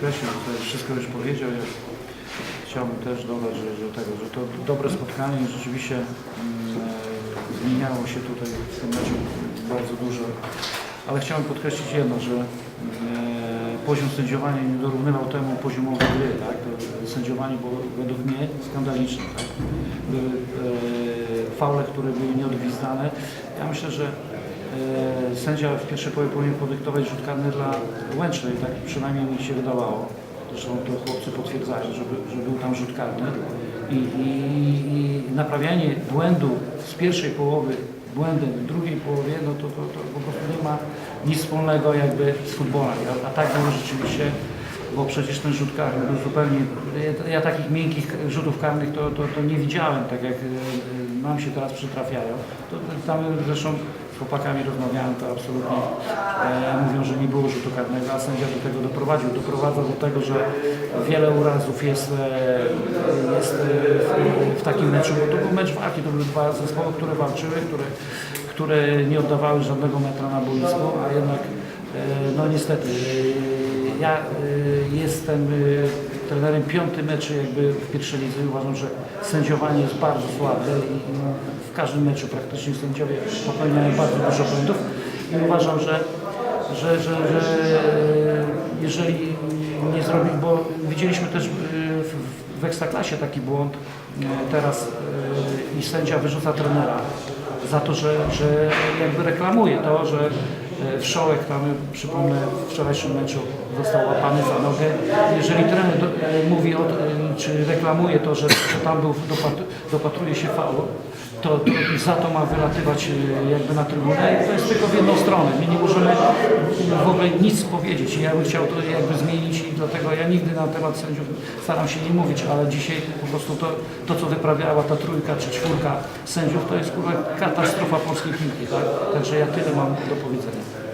Tutaj wszystko już powiedział. Ja chciałbym też dodać, że, tego, że to dobre spotkanie rzeczywiście mm, e, zmieniało się tutaj w tym meczu bardzo dużo. Ale chciałem podkreślić jedno, że e, poziom sędziowania nie dorównywał temu poziomowi gry. Tak? To sędziowanie było według mnie skandaliczne. Tak? Były e, faule, które były nieodgwizdane. Ja myślę, że Sędzia w pierwszej połowie powinien podyktować rzut karny dla Łęcznej, tak przynajmniej mi się wydawało. Zresztą to chłopcy potwierdzają, że, że był tam rzut karny. I, i, I naprawianie błędu z pierwszej połowy błędem w drugiej połowie, no to, to, to po prostu nie ma nic wspólnego jakby z futbolem. A, a tak było rzeczywiście, bo przecież ten rzut karny był zupełnie... Ja, takich miękkich rzutów karnych to, to, to nie widziałem, tak jak e, e, nam się teraz przytrafiają. To, tam zresztą z chłopakami rozmawiałem, to absolutnie e, mówią, że nie było rzutu karnego, a sędzia do tego doprowadził. Doprowadza do tego, że wiele urazów jest, e, jest e, w, w takim meczu, bo to był mecz walki, to były dwa zespoły, które walczyły, które, które nie oddawały żadnego metra na boisku, a jednak e, no niestety e, ja e, jestem e, trenerem piąty mecz jakby w pierwszej lidze uważam, że sędziowanie jest bardzo słabe i no, w każdym meczu praktycznie sędziowie popełniają bardzo dużo błędów. I uważam, że, że, że, że jeżeli nie zrobić, bo widzieliśmy też w, Ekstraklasie taki błąd teraz i sędzia wyrzuca trenera za to, że, że jakby reklamuje to, że Wszołek tam, przypomnę, w wczorajszym meczu został łapany za nogę. Jeżeli trener do, e, mówi, o, e, czy reklamuje to, że, że tam był, dopatr, dopatruje się faulu, to, to za to ma wylatywać e, jakby na trybunę to jest tylko w jedną stronę. My nie możemy w ogóle nic powiedzieć. Ja bym chciał to jakby zmienić dlatego ja nigdy na temat sędziów staram się nie mówić, ale dzisiaj po prostu to, to co wyprawiała ta trójka czy czwórka sędziów, to jest kurwa katastrofa polskiej piłki, tak? Także ja tyle mam do powiedzenia.